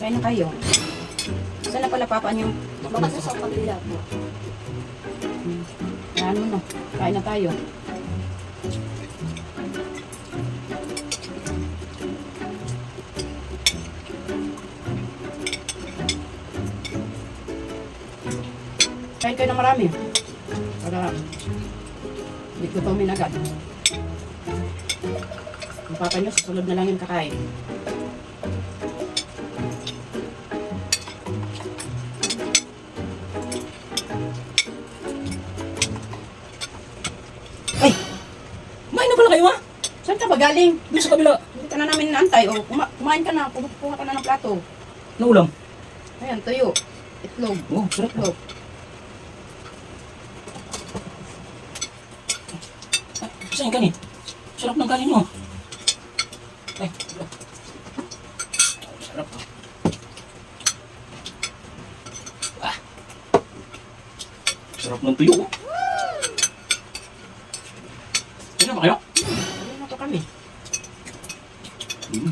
Kain na kayo. Saan na pala papa niyo? Baka sa kabila po. Ano no? Kain na tayo. Kain kayo na marami. Para hindi gutomin agad. Ang papa niyo, susunod na lang yung kakain. Ay! Kumain na pala kayo ha? Saan ka ba galing? Doon sa kabila. Hindi ka na namin inaantay. O, kuma kumain ka na. Kumukuha ka na ng plato. Na ulam. Ayan, tuyo. Itlog. Oh, sarap. Itlog. Saan yung kanin? Sarap ng kanin mo. Ay. Sarap. Ah. Sarap ng tuyo. oh. Sino ba kayo? Ano na to kami? Hmm.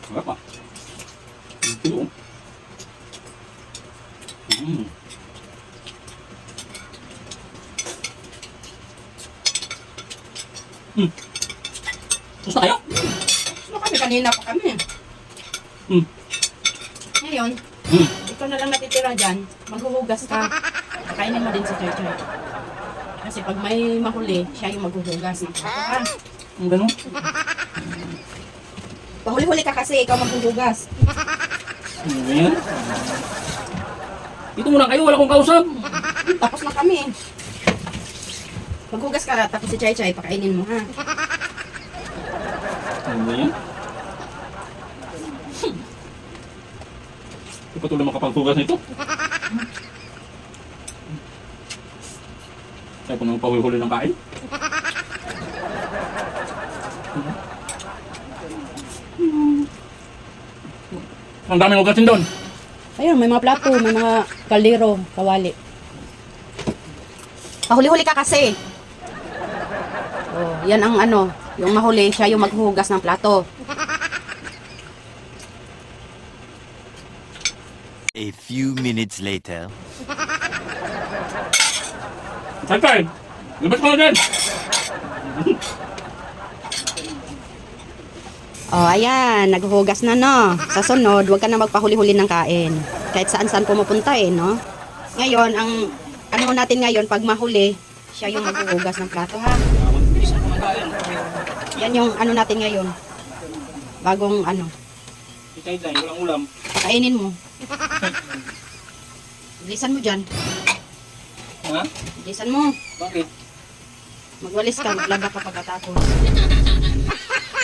Sarap ah. Yung tuyo. oh. Hmm. Hmm. Gusto kayo? Ano kami? Kanina pa kami. Hmm. Ngayon, Hmm. ikaw na lang natitira dyan. Maghuhugas ka. Kakainin mo din si Choy Choy. Kasi pag may mahuli, siya yung maghuhugas. Ha? Ang ganun. Pahuli-huli ka kasi, ikaw maghuhugas. Ano ba yan? Dito muna kayo, wala kong kausap. Tapos na kami. Maghugas ka, tapos si Choy Choy, pakainin mo ha. Ano ba yan? Di pa tuloy makapagtugas nito. Tayo po nang pahuli ng kain. Ang daming ugasin doon. Ayun, may mga plato, may mga kaldero, kawali. Pahuli-huli ka kasi. Oh, yan ang ano, yung mahuli, siya yung maghuhugas ng plato. A few minutes later. Sakay! Labas mo na dyan! Oh, ayan, naghuhugas na no. Sa sunod, huwag ka na magpahuli-huli ng kain. Kahit saan-saan pumupunta eh, no? Ngayon, ang ano natin ngayon, pag mahuli, siya yung maghuhugas ng plato, ha? Yan yung ano natin ngayon. Bagong ano, Sideline, walang ulam. kainin mo. Bilisan mo dyan. Ha? Bilisan mo. Bakit? Magwalis ka, maglaba ka pagkatapos.